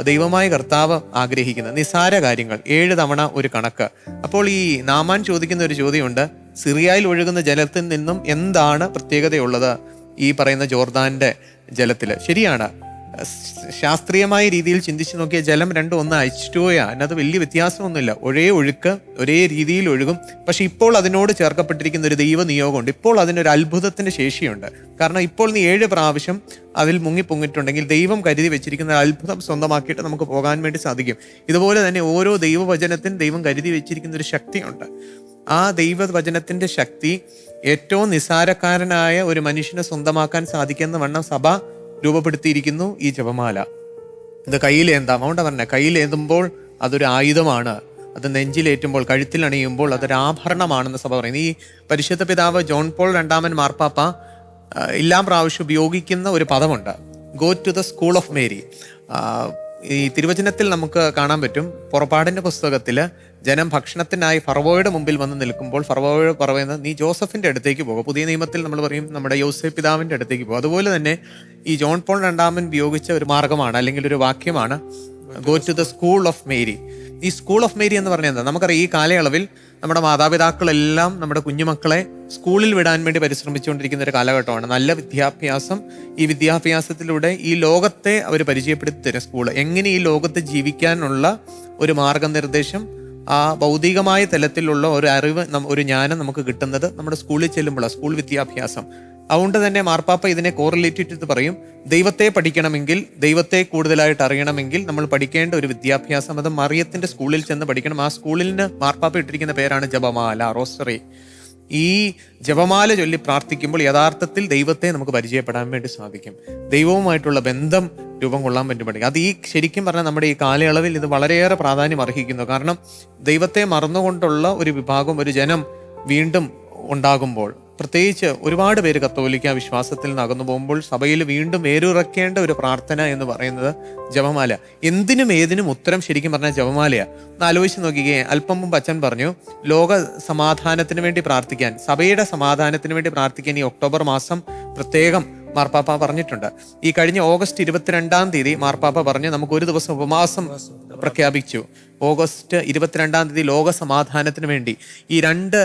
ദൈവമായ കർത്താവ് ആഗ്രഹിക്കുന്ന നിസാര കാര്യങ്ങൾ ഏഴ് തവണ ഒരു കണക്ക്. അപ്പോൾ ഈ നാമാൻ ചോദിക്കുന്ന ഒരു ചോദ്യമുണ്ട് സിറിയയിൽ ഒഴുകുന്ന ജലത്തിൽ നിന്നും എന്താണ് പ്രത്യേകതയുള്ളത്? ഈ പറയുന്ന ജോർദാന്റെ ജലത്തിൽ ശരിയാണ്. ശാസ്ത്രീയമായ രീതിയിൽ ചിന്തിച്ചു നോക്കിയ ജലം രണ്ടും ഒന്ന് അയച്ചിട്ടുപോയാ അതിനകത്ത് വലിയ വ്യത്യാസമൊന്നുമില്ല. ഒരേ ഒഴുക്ക് ഒരേ രീതിയിൽ ഒഴുകും. പക്ഷെ ഇപ്പോൾ അതിനോട് ചേർക്കപ്പെട്ടിരിക്കുന്ന ഒരു ദൈവ നിയോഗമുണ്ട്. ഇപ്പോൾ അതിനൊരു അത്ഭുതത്തിന്റെ ശേഷിയുണ്ട്. കാരണം ഇപ്പോൾ നീ ഏഴ് പ്രാവശ്യം അതിൽ മുങ്ങി മുങ്ങിപ്പൊങ്ങിയിട്ടുണ്ടെങ്കിൽ ദൈവം കരുതി വെച്ചിരിക്കുന്ന അത്ഭുതം സ്വന്തമാക്കിയിട്ട് നമുക്ക് പോകാൻ വേണ്ടി സാധിക്കും. ഇതുപോലെ തന്നെ ഓരോ ദൈവവചനത്തിന് ദൈവം കരുതി വെച്ചിരിക്കുന്ന ഒരു ശക്തിയുണ്ട്. ആ ദൈവവചനത്തിന്റെ ശക്തി ഏറ്റവും നിസാരക്കാരനായ ഒരു മനുഷ്യനെ സ്വന്തമാക്കാൻ സാധിക്കുന്ന വണ്ണം സഭ രൂപപ്പെടുത്തിയിരിക്കുന്നു ഈ ജപമാല. ഇത് കയ്യിലേന്താം അതുകൊണ്ടാ പറഞ്ഞ കയ്യിലേന്തുമ്പോൾ അതൊരു ആയുധമാണ്. അത് നെഞ്ചിലേറ്റുമ്പോൾ കഴുത്തിലണിയുമ്പോൾ അതൊരു ആഭരണമാണെന്ന് സഭ പറയുന്നത് ഈ പരിശുദ്ധ പിതാവ് ജോൺ പോൾ രണ്ടാമൻ മാർപ്പാപ്പ എല്ലാം പ്രാവശ്യം ഉപയോഗിക്കുന്ന ഒരു പദമുണ്ട്. Go to the school of Mary. ഈ തിരുവചനത്തിൽ നമുക്ക് കാണാൻ പറ്റും. പുറപ്പാടിന്റെ പുസ്തകത്തിൽ ജനം ഭക്ഷണത്തിനായി ഫറവോയുടെ മുമ്പിൽ വന്ന് നിൽക്കുമ്പോൾ ഫറവോയോട് പറയുന്നത് നീ ജോസഫിന്റെ അടുത്തേക്ക് പോകുക പുതിയ നിയമത്തിൽ നമ്മൾ പറയും നമ്മുടെ യോസഫ് പിതാവിന്റെ അടുത്തേക്ക് പോകും. അതുപോലെ തന്നെ ഈ ജോൺ പോൾ രണ്ടാമൻ ഉപയോഗിച്ച ഒരു മാർഗമാണ് അല്ലെങ്കിൽ ഒരു വാക്യമാണ് go to the school of Mary ഈ സ്കൂൾ ഓഫ് മേരി എന്ന് പറഞ്ഞാൽ എന്താ? നമുക്കറിയാം ഈ കാലയളവിൽ നമ്മുടെ മാതാപിതാക്കളെല്ലാം നമ്മുടെ കുഞ്ഞുമക്കളെ സ്കൂളിൽ വിടാൻ വേണ്ടി പരിശ്രമിച്ചുകൊണ്ടിരിക്കുന്ന ഒരു കാലഘട്ടമാണ്. നല്ല വിദ്യാഭ്യാസം ഈ വിദ്യാഭ്യാസത്തിലൂടെ ഈ ലോകത്തെ അവർ പരിചയപ്പെടുത്തി തരും സ്കൂൾ എങ്ങനെ ഈ ലോകത്ത് ജീവിക്കാനുള്ള ഒരു മാർഗനിർദ്ദേശം ആ ഭൗതികമായ തലത്തിലുള്ള ഒരു അറിവ് ഒരു ജ്ഞാനം നമുക്ക് കിട്ടുന്നത് നമ്മുടെ സ്കൂളിൽ ചെല്ലുമ്പോൾ സ്കൂൾ വിദ്യാഭ്യാസം. അതുകൊണ്ട് തന്നെ മാർപ്പാപ്പ ഇതിനെ കോറിലേറ്റ് ചെയ്ത് പറയും. ദൈവത്തെ പഠിക്കണമെങ്കിൽ ദൈവത്തെ കൂടുതലായിട്ട് അറിയണമെങ്കിൽ നമ്മൾ പഠിക്കേണ്ട ഒരു വിദ്യാഭ്യാസം അത് മറിയത്തിന്റെ സ്കൂളിൽ ചെന്ന് പഠിക്കണം. ആ സ്കൂളിന് മാർപ്പാപ്പ ഇട്ടിരിക്കുന്ന പേരാണ് ജപമാല റോസറി. ഈ ജപമാല ചൊല്ലി പ്രാർത്ഥിക്കുമ്പോൾ യഥാർത്ഥത്തിൽ ദൈവത്തെ നമുക്ക് പരിചയപ്പെടാൻ വേണ്ടി സാധിക്കും. ദൈവവുമായിട്ടുള്ള ബന്ധം രൂപം കൊള്ളാൻ പറ്റും പഠിക്കും. അത് ഈ ശരിക്കും പറഞ്ഞാൽ നമ്മുടെ ഈ കാലയളവിൽ ഇത് വളരെയേറെ പ്രാധാന്യം അർഹിക്കുന്നു. കാരണം ദൈവത്തെ മറന്നുകൊണ്ടുള്ള ഒരു വിഭാഗം ഒരു ജനം വീണ്ടും ഉണ്ടാകുമ്പോൾ പ്രത്യേകിച്ച് ഒരുപാട് പേര് കത്തോലിക്ക വിശ്വാസത്തിൽ നിന്ന് അകന്നു പോകുമ്പോൾ സഭയിൽ വീണ്ടും വേരുറക്കേണ്ട ഒരു പ്രാർത്ഥന എന്ന് പറയുന്നത് ജപമാല. എന്തിനും ഏതിനും ഉത്തരം ശരിക്കും പറഞ്ഞാൽ ജപമാലയാണ് ഒന്ന് ആലോചിച്ച് നോക്കിക്കേ അല്പം മുമ്പ് അച്ഛൻ പറഞ്ഞു ലോക സമാധാനത്തിന് വേണ്ടി പ്രാർത്ഥിക്കാൻ സഭയുടെ സമാധാനത്തിന് വേണ്ടി പ്രാർത്ഥിക്കാൻ ഈ ഒക്ടോബർ മാസം പ്രത്യേകം മാർപ്പാപ്പ പറഞ്ഞിട്ടുണ്ട്. ഈ കഴിഞ്ഞ ഓഗസ്റ്റ് ഇരുപത്തിരണ്ടാം തീയതി മാർപ്പാപ്പ പറഞ്ഞു നമുക്ക് ഒരു ദിവസം ഉപവാസം പ്രഖ്യാപിച്ചു. ഓഗസ്റ്റ് ഇരുപത്തിരണ്ടാം തീയതി ലോക സമാധാനത്തിന് വേണ്ടി. ഈ രണ്ട്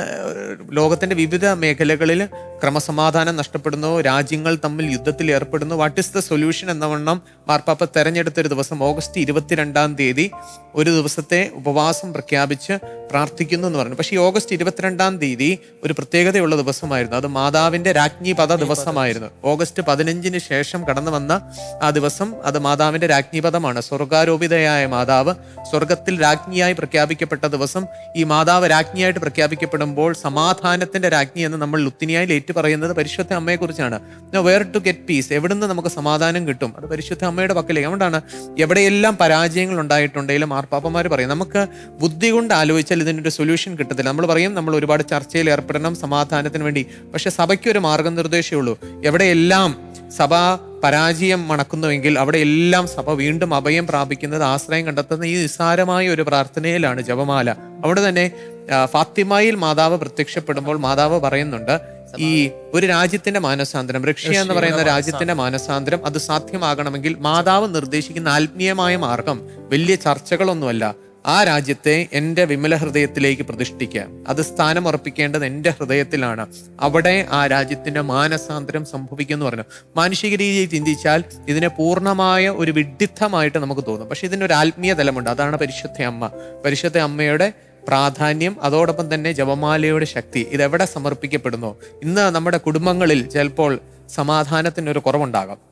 ലോകത്തിന്റെ വിവിധ മേഖലകളിൽ ക്രമസമാധാനം നഷ്ടപ്പെടുന്നു രാജ്യങ്ങൾ തമ്മിൽ യുദ്ധത്തിൽ ഏർപ്പെടുന്നു. വാട്ട് ഇസ് ദ സൊല്യൂഷൻ എന്ന വണ്ണം മാർപ്പാപ്പ തെരഞ്ഞെടുത്ത ഒരു ദിവസം ഓഗസ്റ്റ് ഇരുപത്തിരണ്ടാം തീയതി ഒരു ദിവസത്തെ ഉപവാസം പ്രഖ്യാപിച്ച് പ്രാർത്ഥിക്കുന്നു എന്ന് പറഞ്ഞു. പക്ഷേ ഈ ഓഗസ്റ്റ് ഇരുപത്തിരണ്ടാം തീയതി ഒരു പ്രത്യേകതയുള്ള ദിവസമായിരുന്നു. അത് മാതാവിന്റെ രാജ്ഞി പദ ദിവസമായിരുന്നു. ഓഗസ്റ്റ് പതിനഞ്ചിന് ശേഷം കടന്നു വന്ന ആ ദിവസം അത് മാതാവിന്റെ രാജ്ഞിപദമാണ്. സ്വർഗാരോപിതയായ മാതാവ് സ്വർഗത്തിൽ രാജ്ഞിയായി പ്രഖ്യാപിക്കപ്പെട്ട ദിവസം ഈ മാതാവ് രാജ്ഞിയായിട്ട് പ്രഖ്യാപിക്കപ്പെടുമ്പോൾ സമാധാനത്തിന്റെ രാജ്ഞി എന്ന് നമ്മൾ ലുത്തിനിയായി ഏറ്റു പറയുന്നത് പരിശുദ്ധ അമ്മയെക്കുറിച്ചാണ്. വേർ ടു ഗെറ്റ് പീസ് എവിടുന്ന് നമുക്ക് സമാധാനം കിട്ടും? അത് പരിശുദ്ധ അമ്മയുടെ പക്കലേക്ക് അതുകൊണ്ടാണ് എവിടെയെല്ലാം പരാജയങ്ങൾ ഉണ്ടായിട്ടുണ്ടെങ്കിലും ആർപ്പാപ്പന്മാർ പറയും നമുക്ക് ബുദ്ധി കൊണ്ട് ആലോചിച്ചാൽ ഇതിനൊരു സൊല്യൂഷൻ കിട്ടത്തില്ല. നമ്മൾ പറയും നമ്മൾ ഒരുപാട് ചർച്ചയിൽ ഏർപ്പെടണം സമാധാനത്തിന് വേണ്ടി. പക്ഷെ സഭയ്ക്ക് ഒരു മാർഗനിർദ്ദേശമേ ഉള്ളൂ. എവിടെയെല്ലാം സഭ പരാജയം മണക്കുന്നുവെങ്കിൽ അവിടെ എല്ലാം സഭ വീണ്ടും അഭയം പ്രാപിക്കുന്നത് ആശ്രയം കണ്ടെത്തുന്ന ഈ നിസ്സാരമായ ഒരു പ്രാർത്ഥനയിലാണ് ജപമാല. അവിടെ തന്നെ ഫാത്തിമയിൽ മാതാവ് പ്രത്യക്ഷപ്പെടുമ്പോൾ മാതാവ് പറയുന്നുണ്ട് ഈ ഒരു രാജ്യത്തിന്റെ മാനസാന്തരം റഷ്യ എന്ന് പറയുന്ന രാജ്യത്തിന്റെ മാനസാന്തരം അത് സാധ്യമാകണമെങ്കിൽ മാതാവ് നിർദ്ദേശിക്കുന്ന ആത്മീയമായ മാർഗം വലിയ ചർച്ചകളൊന്നുമല്ല. ആ രാജ്യത്തെ എന്റെ വിമല ഹൃദയത്തിലേക്ക് പ്രതിഷ്ഠിക്കുക അത് സ്ഥാനം ഉറപ്പിക്കേണ്ടത് എന്റെ ഹൃദയത്തിലാണ്. അവിടെ ആ രാജ്യത്തിന്റെ മാനസാന്തരം സംഭവിക്കും എന്ന് പറഞ്ഞു. മാനുഷിക രീതിയിൽ ചിന്തിച്ചാൽ ഇതിനെ പൂർണമായ ഒരു വിഡിത്തമായിട്ട് നമുക്ക് തോന്നും. പക്ഷെ ഒരു ആത്മീയ തലമുണ്ട്. അതാണ് പരിശുദ്ധ അമ്മ. പരിശുദ്ധ അമ്മയുടെ പ്രാധാന്യം അതോടൊപ്പം തന്നെ ജപമാലയുടെ ശക്തി ഇതെവിടെ സമർപ്പിക്കപ്പെടുന്നു? ഇന്ന് നമ്മുടെ കുടുംബങ്ങളിൽ ചിലപ്പോൾ സമാധാനത്തിനൊരു കുറവുണ്ടാകാം.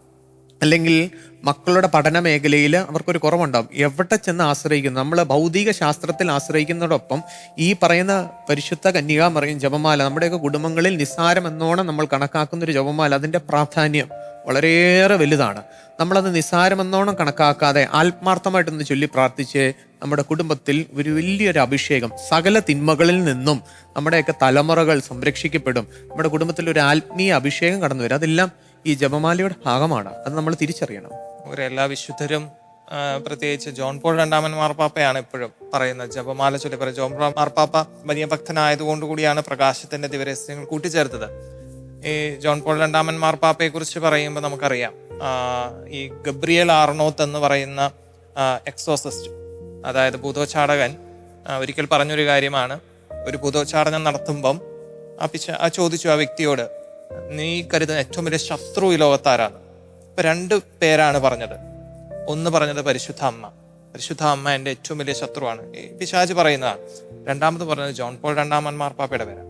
അല്ലെങ്കിൽ മക്കളുടെ പഠന മേഖലയിൽ അവർക്കൊരു കുറവുണ്ടാവും. എവിടെ ചെന്ന് ആശ്രയിക്കുന്നു? നമ്മൾ ഭൗതിക ശാസ്ത്രത്തിൽ ആശ്രയിക്കുന്നതോടൊപ്പം ഈ പറയുന്ന പരിശുദ്ധ കന്യകാമറിയും ജപമാല നമ്മുടെയൊക്കെ കുടുംബങ്ങളിൽ നിസ്സാരം എന്നോണം നമ്മൾ കണക്കാക്കുന്ന ഒരു ജപമാല അതിന്റെ പ്രാധാന്യം വളരെയേറെ വലുതാണ്. നമ്മളത് നിസ്സാരമെന്നോണം കണക്കാക്കാതെ ആത്മാർത്ഥമായിട്ടൊന്ന് ചൊല്ലി പ്രാർത്ഥിച്ച് നമ്മുടെ കുടുംബത്തിൽ ഒരു വലിയൊരു അഭിഷേകം. സകല തിന്മകളിൽ നിന്നും നമ്മുടെയൊക്കെ തലമുറകൾ സംരക്ഷിക്കപ്പെടും. നമ്മുടെ കുടുംബത്തിൽ ഒരു ആത്മീയ അഭിഷേകം കടന്നു വരും. അതെല്ലാം ഈ ജപമാലയുടെ ഭാഗമാണ്. അത് നമ്മൾ തിരിച്ചറിയണം. എല്ലാ വിശുദ്ധരും പ്രത്യേകിച്ച് ജോൺ പോൾ രണ്ടാമൻ മാർപ്പാപ്പയാണ് എപ്പോഴും പറയുന്നത് ജപമാല ചൊല്ലി പറയും ജോൺ പോൾ മാർപ്പാപ്പ വലിയ ഭക്തനായതുകൊണ്ട് കൂടിയാണ് പ്രകാശത്തിന്റെ ദിവരസ്യങ്ങൾ കൂട്ടിച്ചേർത്തത്. ഈ ജോൺ പോൾ രണ്ടാമൻ മാർപ്പാപ്പയെ കുറിച്ച് പറയുമ്പോൾ നമുക്കറിയാം ഈ ഗബ്രിയൽ ആർണോത്ത് എന്ന് പറയുന്ന എക്സോസിസ്റ്റ് അതായത് ഭൂതോച്ചാടകൻ ഒരിക്കൽ പറഞ്ഞൊരു കാര്യമാണ്. ഒരു ഭൂതോച്ചാടനം നടത്തുമ്പം ആ പിശ ആ ചോദിച്ചു ആ വ്യക്തിയോട് നീ കരുതുന്ന ഏറ്റവും വലിയ ശത്രു ഈ ലോകത്താരാണ്. ഇപ്പൊ രണ്ട് പേരാണ് പറഞ്ഞത്. ഒന്ന് പറഞ്ഞത് പരിശുദ്ധ അമ്മ. പരിശുദ്ധ അമ്മ എന്റെ ഏറ്റവും വലിയ ശത്രുവാണ്. പിശാജ് പറയുന്നതാണ്. രണ്ടാമത് പറഞ്ഞത് ജോൺ പോൾ രണ്ടാമൻ മാർപ്പാപ്പയുടെ പേരാണ്.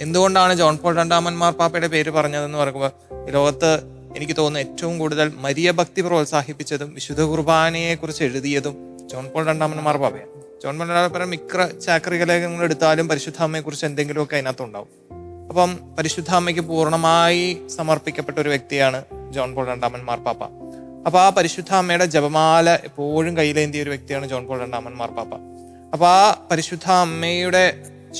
എന്തുകൊണ്ടാണ് ജോൺ പോൾ രണ്ടാമൻ മാർപ്പാപ്പയുടെ പേര് പറഞ്ഞതെന്ന് പറയുമ്പോൾ ലോകത്ത് എനിക്ക് തോന്നുന്നു ഏറ്റവും കൂടുതൽ മരിയ ഭക്തി പ്രോത്സാഹിപ്പിച്ചതും വിശുദ്ധ കുർബാനയെ കുറിച്ച് എഴുതിയതും ജോൺ പോൾ രണ്ടാമൻ മാർപ്പാപ്പയാണ്. ജോൺ പോൾ രണ്ടാമൻ മിക്ക ചാക്രിക ലേഖനങ്ങൾ എടുത്താലും പരിശുദ്ധ അമ്മയെ കുറിച്ച് എന്തെങ്കിലുമൊക്കെ അതിനകത്തുണ്ടാവും. അപ്പം പരിശുദ്ധ അമ്മയ്ക്ക് പൂർണമായി സമർപ്പിക്കപ്പെട്ട ഒരു വ്യക്തിയാണ് ജോൺ പോൾ രണ്ടാമൻ മാർപ്പാപ്പ അപ്പൊ ആ പരിശുദ്ധ അമ്മയുടെ ജപമാല എപ്പോഴും കയ്യിലേന്തിയ ഒരു വ്യക്തിയാണ് ജോൺ പോൾ രണ്ടാമൻ മാർപ്പാപ്പ അപ്പൊ ആ പരിശുദ്ധ അമ്മയുടെ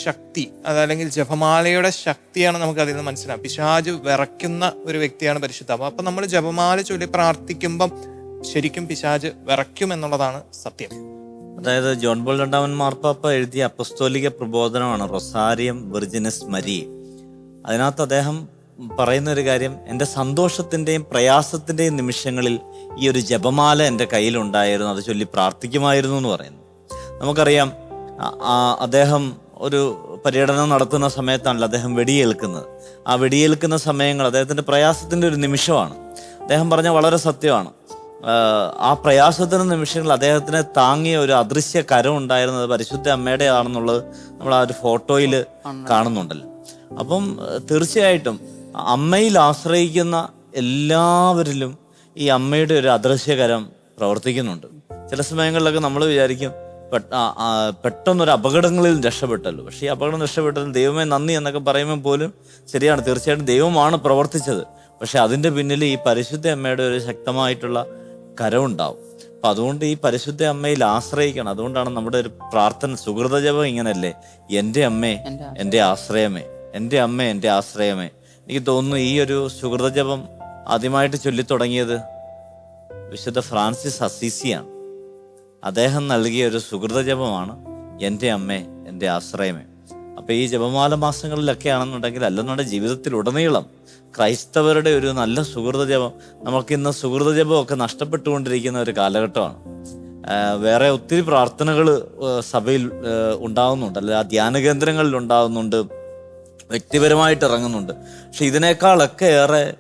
ശക്തി അതല്ലെങ്കിൽ ജപമാലയുടെ ശക്തിയാണ് നമുക്ക് അതിൽ നിന്ന് മനസ്സിലാവും പിശാജ് വിറയ്ക്കുന്ന ഒരു വ്യക്തിയാണ് പരിശുദ്ധ അമ്മ അപ്പൊ നമ്മൾ ജപമാല ചൊല്ലി പ്രാർത്ഥിക്കുമ്പം ശരിക്കും പിശാജ് വിറയ്ക്കും എന്നുള്ളതാണ് സത്യം. അതായത് ജോൺ ബോൾ രണ്ടാമൻ മാർപ്പാപ്പ എഴുതിയ അപ്പസ്തോലിക പ്രബോധനമാണ് റൊസാരിയം വെർജിനസ് മരി അതിനകത്ത് അദ്ദേഹം പറയുന്ന ഒരു കാര്യം എന്റെ സന്തോഷത്തിന്റെയും പ്രയാസത്തിന്റെയും നിമിഷങ്ങളിൽ ഈ ഒരു ജപമാല എന്റെ കയ്യിലുണ്ടായിരുന്നു അത് ചൊല്ലി പ്രാർത്ഥിക്കുമായിരുന്നു എന്ന് പറയുന്നു. നമുക്കറിയാം അദ്ദേഹം ഒരു പര്യടനം നടത്തുന്ന സമയത്താണല്ലോ അദ്ദേഹം വെടിയേൽക്കുന്നത്. ആ വെടിയേൽക്കുന്ന സമയങ്ങൾ അദ്ദേഹത്തിന്റെ പ്രയാസത്തിന്റെ ഒരു നിമിഷമാണ്. അദ്ദേഹം പറഞ്ഞ വളരെ സത്യമാണ്. ആ പ്രയാസത്തിന് നിമിഷങ്ങളിൽ അദ്ദേഹത്തിനെ താങ്ങിയ ഒരു അദൃശ്യ കരം ഉണ്ടായിരുന്നത് പരിശുദ്ധ അമ്മയുടെ ആണെന്നുള്ളത് നമ്മൾ ആ ഒരു ഫോട്ടോയിൽ കാണുന്നുണ്ടല്ലോ. അപ്പം തീർച്ചയായിട്ടും അമ്മയിൽ ആശ്രയിക്കുന്ന എല്ലാവരിലും ഈ അമ്മയുടെ ഒരു അദൃശ്യകരം പ്രവർത്തിക്കുന്നുണ്ട്. ചില സമയങ്ങളിലൊക്കെ നമ്മൾ വിചാരിക്കും പെട്ടെന്നൊരു അപകടങ്ങളിൽ രക്ഷപ്പെട്ടല്ലോ. പക്ഷേ ഈ അപകടം രക്ഷപ്പെട്ടത് ദൈവമേ നന്ദി എന്നൊക്കെ പറയുമ്പോൾ പോലും ശരിയാണ് തീർച്ചയായിട്ടും ദൈവമാണ് പ്രവർത്തിച്ചത്. പക്ഷെ അതിന്റെ പിന്നിൽ ഈ പരിശുദ്ധ അമ്മയുടെ ഒരു ശക്തമായിട്ടുള്ള കരമുണ്ടാവും അപ്പം അതുകൊണ്ട് ഈ പരിശുദ്ധ അമ്മയിൽ ആശ്രയിക്കണം. അതുകൊണ്ടാണ് നമ്മുടെ ഒരു പ്രാർത്ഥന സുഹൃത ജപം ഇങ്ങനല്ലേ എന്റെ അമ്മേ എന്റെ ആശ്രയമേ. എന്റെ അമ്മ എന്റെ ആശ്രയമേ എനിക്ക് തോന്നുന്നു ഈ ഒരു സുഹൃതജപം ആദ്യമായിട്ട് ചൊല്ലിത്തുടങ്ങിയത് വിശുദ്ധ ഫ്രാൻസിസ് അസീസിയാണ്. അദ്ദേഹം നൽകിയ ഒരു സുഹൃത ജപമാണ് എന്റെ അമ്മ എന്റെ ആശ്രയമേ. അപ്പോൾ ഈ ജപമാല മാസങ്ങളിലൊക്കെ ആണെന്നുണ്ടെങ്കിൽ അല്ലെന്നുണ്ടെങ്കിൽ ജീവിതത്തിലുടനീളം ക്രൈസ്തവരുടെ ഒരു നല്ല സുഹൃത ജപം നമുക്കിന്ന് സുഹൃത ജപമൊക്കെ നഷ്ടപ്പെട്ടുകൊണ്ടിരിക്കുന്ന ഒരു കാലഘട്ടമാണ്. വേറെ ഒത്തിരി പ്രാർത്ഥനകൾ സഭയിൽ ഉണ്ടാകുന്നുണ്ട് അല്ലെ ആ ധ്യാന കേന്ദ്രങ്ങളിൽ ഉണ്ടാകുന്നുണ്ട് വ്യക്തിപരമായിട്ട് ഇറങ്ങുന്നുണ്ട്. പക്ഷെ ഇതിനേക്കാളൊക്കെ ഏറെ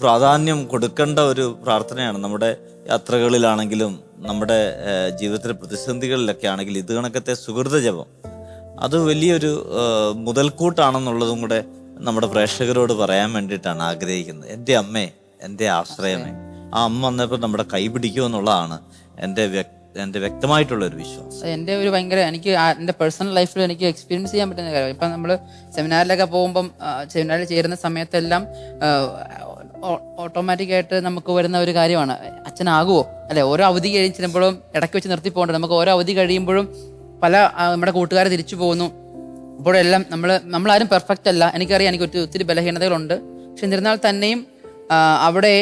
പ്രാധാന്യം കൊടുക്കേണ്ട ഒരു പ്രാർത്ഥനയാണ് നമ്മുടെ യാത്രകളിലാണെങ്കിലും നമ്മുടെ ജീവിതത്തിലെ പ്രതിസന്ധികളിലൊക്കെ ആണെങ്കിലും ഇത് കണക്കത്തെ സുഹൃത ജപം. അത് വലിയൊരു മുതൽക്കൂട്ടാണെന്നുള്ളതും കൂടെ നമ്മുടെ പ്രേക്ഷകരോട് പറയാൻ വേണ്ടിയിട്ടാണ് ആഗ്രഹിക്കുന്നത്. എന്റെ അമ്മേ എന്റെ ആശ്രയമേ ആ അമ്മ വന്നപ്പോൾ നമ്മുടെ കൈ പിടിക്കുമെന്നുള്ളതാണ് എന്റെ വ്യക് എന്റെ വ്യക്തമായിട്ടുള്ള ഒരു വിശ്വാസം. എന്റെ ഒരു ഭയങ്കര എനിക്ക് എന്റെ പേഴ്സണൽ ലൈഫിൽ എനിക്ക് എക്സ്പീരിയൻസ് ചെയ്യാൻ പറ്റുന്ന കാര്യം ഇപ്പം നമ്മൾ സെമിനാറിലൊക്കെ പോകുമ്പം ആ, സെമിനാറിൽ ചേരുന്ന സമയത്തെല്ലാം ഓട്ടോമാറ്റിക്കായിട്ട് നമുക്ക് വരുന്ന ഒരു കാര്യമാണ്. അച്ഛനാകുമോ അല്ലെ ഓരോ അവധി കഴിച്ചിരുമ്പോഴും ഇടയ്ക്ക് വെച്ച് നിർത്തി പോകണ്ട നമുക്ക് ഓരോ അവധി കഴിയുമ്പോഴും പല നമ്മുടെ കൂട്ടുകാർ തിരിച്ചു പോകുന്നു. അപ്പോഴെല്ലാം നമ്മൾ നമ്മളാരും പെർഫെക്റ്റ് അല്ല. എനിക്കറിയാം എനിക്ക് ഒത്തിരി ബലഹീനതകളുണ്ട്. പക്ഷെ എന്നിരുന്നാൽ തന്നെയും അവിടെ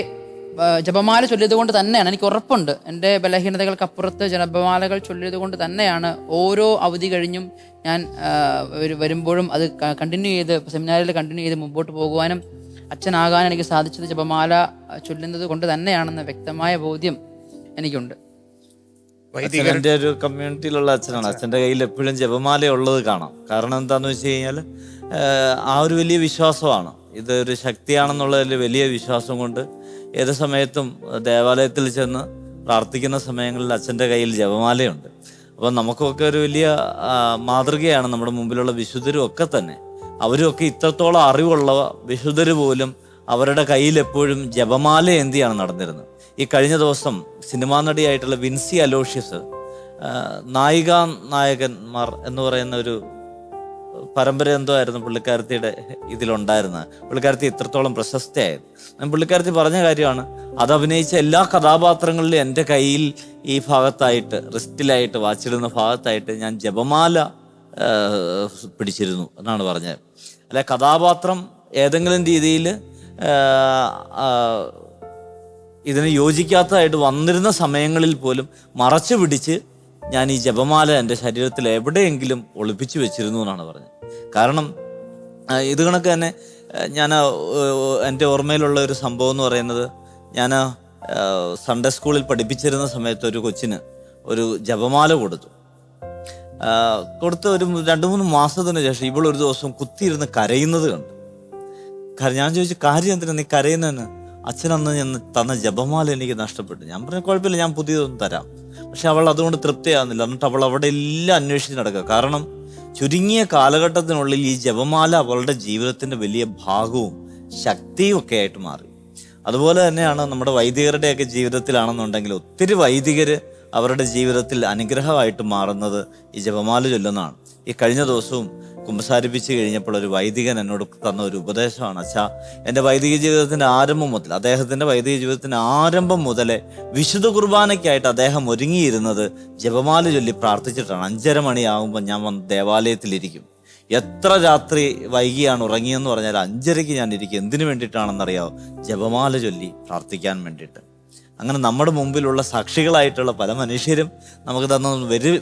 ജപമാല ചൊല്ലിയത് കൊണ്ട് തന്നെയാണ്. എനിക്ക് ഉറപ്പുണ്ട്. എന്റെ ബലഹീനതകൾക്കപ്പുറത്ത് ജപമാലകൾ ചൊല്ലിയത് കൊണ്ട് തന്നെയാണ് ഓരോ അവധി കഴിഞ്ഞും ഞാൻ വരുമ്പോഴും അത് കണ്ടിന്യൂ ചെയ്ത് സെമിനാറിൽ കണ്ടിന്യൂ ചെയ്ത് മുമ്പോട്ട് പോകുവാനും അച്ഛനാകാൻ എനിക്ക് സാധിച്ചത് ജപമാല ചൊല്ലുന്നത് കൊണ്ട് തന്നെയാണെന്ന വ്യക്തമായ ബോധ്യം എനിക്കുണ്ട്. വൈദികന്റെ ഒരു കമ്മ്യൂണിറ്റിയിലുള്ള അച്ഛനാണ്. അച്ഛന്റെ കയ്യിൽ എപ്പോഴും ജപമാല ഉള്ളത് കാണാം. കാരണം എന്താന്ന് വെച്ച് കഴിഞ്ഞാൽ ആ ഒരു വലിയ വിശ്വാസമാണ്. ഇതൊരു ഒരു ശക്തിയാണെന്നുള്ളതിൽ വലിയ വിശ്വാസം കൊണ്ട് ഏത് സമയത്തും ദേവാലയത്തിൽ ചെന്ന് പ്രാർത്ഥിക്കുന്ന സമയങ്ങളിൽ അച്ഛന്റെ കയ്യിൽ ജപമാലയുണ്ട്. അപ്പം നമുക്കൊക്കെ ഒരു വലിയ മാതൃകയാണ് നമ്മുടെ മുമ്പിലുള്ള വിശുദ്ധരും ഒക്കെ തന്നെ. അവരൊക്കെ ഇത്രത്തോളം അറിവുള്ള വിശുദ്ധർ പോലും അവരുടെ കയ്യിൽ എപ്പോഴും ജപമാല എന്തിയാണ് നടന്നിരുന്നത്. ഈ കഴിഞ്ഞ ദിവസം സിനിമാ നടിയായിട്ടുള്ള വിൻസി അലോഷ്യസ് നായികാ നായകന്മാർ എന്ന് പറയുന്ന ഒരു പരമ്പര എന്തോ ആയിരുന്നു പുള്ളിക്കാരത്തിയുടെ ഇതിലുണ്ടായിരുന്നത്. പുള്ളിക്കാരത്തി ഇത്രത്തോളം പ്രശസ്തയായത്. ഞാൻ പുള്ളിക്കാരത്തി പറഞ്ഞ കാര്യമാണ് അത് അഭിനയിച്ച എല്ലാ കഥാപാത്രങ്ങളിലും എന്റെ കയ്യിൽ ഈ ഭാഗത്തായിട്ട് റിസ്റ്റിലായിട്ട് വാച്ചിടുന്ന ഭാഗത്തായിട്ട് ഞാൻ ജപമാല പിടിച്ചിരുന്നു എന്നാണ് പറഞ്ഞത്. അല്ല കഥാപാത്രം ഏതെങ്കിലും രീതിയിൽ ഇതിന് യോജിക്കാത്തതായിട്ട് വന്നിരുന്ന സമയങ്ങളിൽ പോലും മറച്ചു പിടിച്ച് ഞാൻ ഈ ജപമാല എന്റെ ശരീരത്തിൽ എവിടെയെങ്കിലും ഒളിപ്പിച്ചു വെച്ചിരുന്നു എന്നാണ് പറഞ്ഞത്. കാരണം ഇത് കണക്ക് തന്നെ ഞാൻ എന്റെ ഓർമ്മയിലുള്ള ഒരു സംഭവം എന്ന് പറയുന്നത് ഞാൻ സൺഡേ സ്കൂളിൽ പഠിപ്പിച്ചിരുന്ന സമയത്ത് ഒരു കൊച്ചിന് ഒരു ജപമാല കൊടുത്തു. കൊടുത്ത ഒരു രണ്ട് മൂന്ന് മാസത്തിന് ശേഷം ഇവൾ ഒരു ദിവസം കുത്തിയിരുന്ന് കരയുന്നത് കണ്ടു. ഞാൻ ചോദിച്ചു കാര്യം എന്തിനാ നീ കരയുന്നതിന് അച്ഛൻ അന്ന് തന്ന ജപമാല എനിക്ക് നഷ്ടപ്പെട്ടു. ഞാൻ പറഞ്ഞു കുഴപ്പമില്ല ഞാൻ പുതിയതൊന്നും തരാം. പക്ഷെ അവൾ അതുകൊണ്ട് തൃപ്തിയാകുന്നില്ല. എന്നിട്ട് അവൾ അവിടെ എല്ലാം അന്വേഷിച്ച് നടക്കുക. കാരണം ചുരുങ്ങിയ കാലഘട്ടത്തിനുള്ളിൽ ഈ ജപമാല അവളുടെ ജീവിതത്തിന്റെ വലിയ ഭാഗവും ശക്തിയും ഒക്കെ ആയിട്ട് മാറി. അതുപോലെ തന്നെയാണ് നമ്മുടെ വൈദികരുടെയൊക്കെ ജീവിതത്തിലാണെന്നുണ്ടെങ്കിൽ ഒത്തിരി വൈദികർ അവരുടെ ജീവിതത്തിൽ അനുഗ്രഹമായിട്ട് മാറുന്നത് ഈ ജപമാല ചൊല്ലുന്നതാണ്. ഈ കഴിഞ്ഞ ദിവസവും കുമ്പസാരിപ്പിച്ച് കഴിഞ്ഞപ്പോൾ ഒരു വൈദികൻ എന്നോട് തന്ന ഒരു ഉപദേശമാണ് അച്ഛാ എന്റെ വൈദിക ജീവിതത്തിന്റെ ആരംഭം മുതൽ അദ്ദേഹത്തിന്റെ വൈദിക ജീവിതത്തിന്റെ ആരംഭം മുതലേ വിശുദ്ധ കുർബാനയ്ക്കായിട്ട് അദ്ദേഹം ഒരുങ്ങിയിരുന്നത് ജപമാല ചൊല്ലി പ്രാർത്ഥിച്ചിട്ടാണ്. അഞ്ചര മണിയാകുമ്പോൾ ഞാൻ വന്ന് ദേവാലയത്തിലിരിക്കും. എത്ര രാത്രി വൈകിയാണ് ഉറങ്ങിയെന്ന് പറഞ്ഞാൽ അഞ്ചരയ്ക്ക് ഞാൻ ഇരിക്കും. എന്തിനു വേണ്ടിയിട്ടാണെന്നറിയാവോ? ജപമാല ചൊല്ലി പ്രാർത്ഥിക്കാൻ വേണ്ടിയിട്ട്. അങ്ങനെ നമ്മുടെ മുമ്പിലുള്ള സാക്ഷികളായിട്ടുള്ള പല മനുഷ്യരും നമുക്ക് തന്ന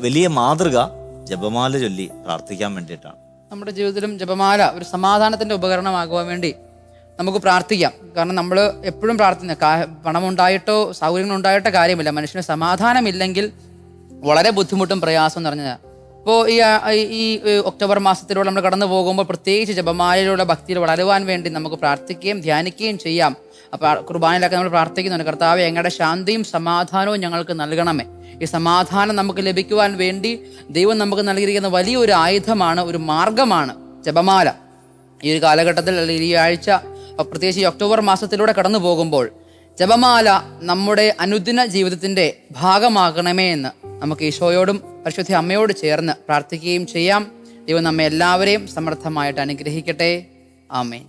വലിയ മാതൃക ജപമാല ചൊല്ലി പ്രാർത്ഥിക്കാൻ വേണ്ടിയിട്ടാണ്. നമ്മുടെ ജീവിതത്തിലും ജപമാല ഒരു സമാധാനത്തിന്റെ ഉപകരണമാകുവാൻ വേണ്ടി നമുക്ക് പ്രാർത്ഥിക്കാം. കാരണം നമ്മൾ എപ്പോഴും പ്രാർത്ഥിക്കുന്ന പണമുണ്ടായിട്ടോ സൗകര്യങ്ങൾ ഉണ്ടായിട്ടോ കാര്യമില്ല. മനുഷ്യന് സമാധാനമില്ലെങ്കിൽ വളരെ ബുദ്ധിമുട്ടും പ്രയാസം നിറഞ്ഞതാണ് ഇപ്പോൾ ഈ ഈ- ഒക്ടോബർ മാസത്തിലൂടെ നമ്മൾ കടന്നു പോകുമ്പോൾ പ്രത്യേകിച്ച് ജപമാലയിലൂടെ ഭക്തിയിൽ വളരുവാൻ വേണ്ടി നമുക്ക് പ്രാർത്ഥിക്കുകയും ധ്യാനിക്കുകയും ചെയ്യാം. അപ്പോൾ കുർബാനയിലൊക്കെ നമ്മൾ പ്രാർത്ഥിക്കുന്നുണ്ട്. കർത്താവ് ഞങ്ങളുടെ ശാന്തിയും സമാധാനവും ഞങ്ങൾക്ക് നൽകണമേ. ഈ സമാധാനം നമുക്ക് ലഭിക്കുവാൻ വേണ്ടി ദൈവം നമുക്ക് നൽകിയിരിക്കുന്ന വലിയൊരു ആയുധമാണ് ഒരു മാർഗമാണ് ജപമാല. ഈ ഒരു കാലഘട്ടത്തിൽ അല്ലെങ്കിൽ ഈ ആഴ്ച പ്രത്യേകിച്ച് ഈ ഒക്ടോബർ മാസത്തിലൂടെ കടന്നു പോകുമ്പോൾ ജപമാല നമ്മുടെ അനുദിന ജീവിതത്തിന്റെ ഭാഗമാകണമേ എന്ന് നമുക്ക് ഈശോയോടും പരിശുദ്ധ അമ്മയോട് ചേർന്ന് പ്രാർത്ഥിക്കുകയും ചെയ്യാം. ദൈവം നമ്മെ എല്ലാവരെയും സമർത്ഥമായിട്ട് അനുഗ്രഹിക്കട്ടെ. ആമേൻ.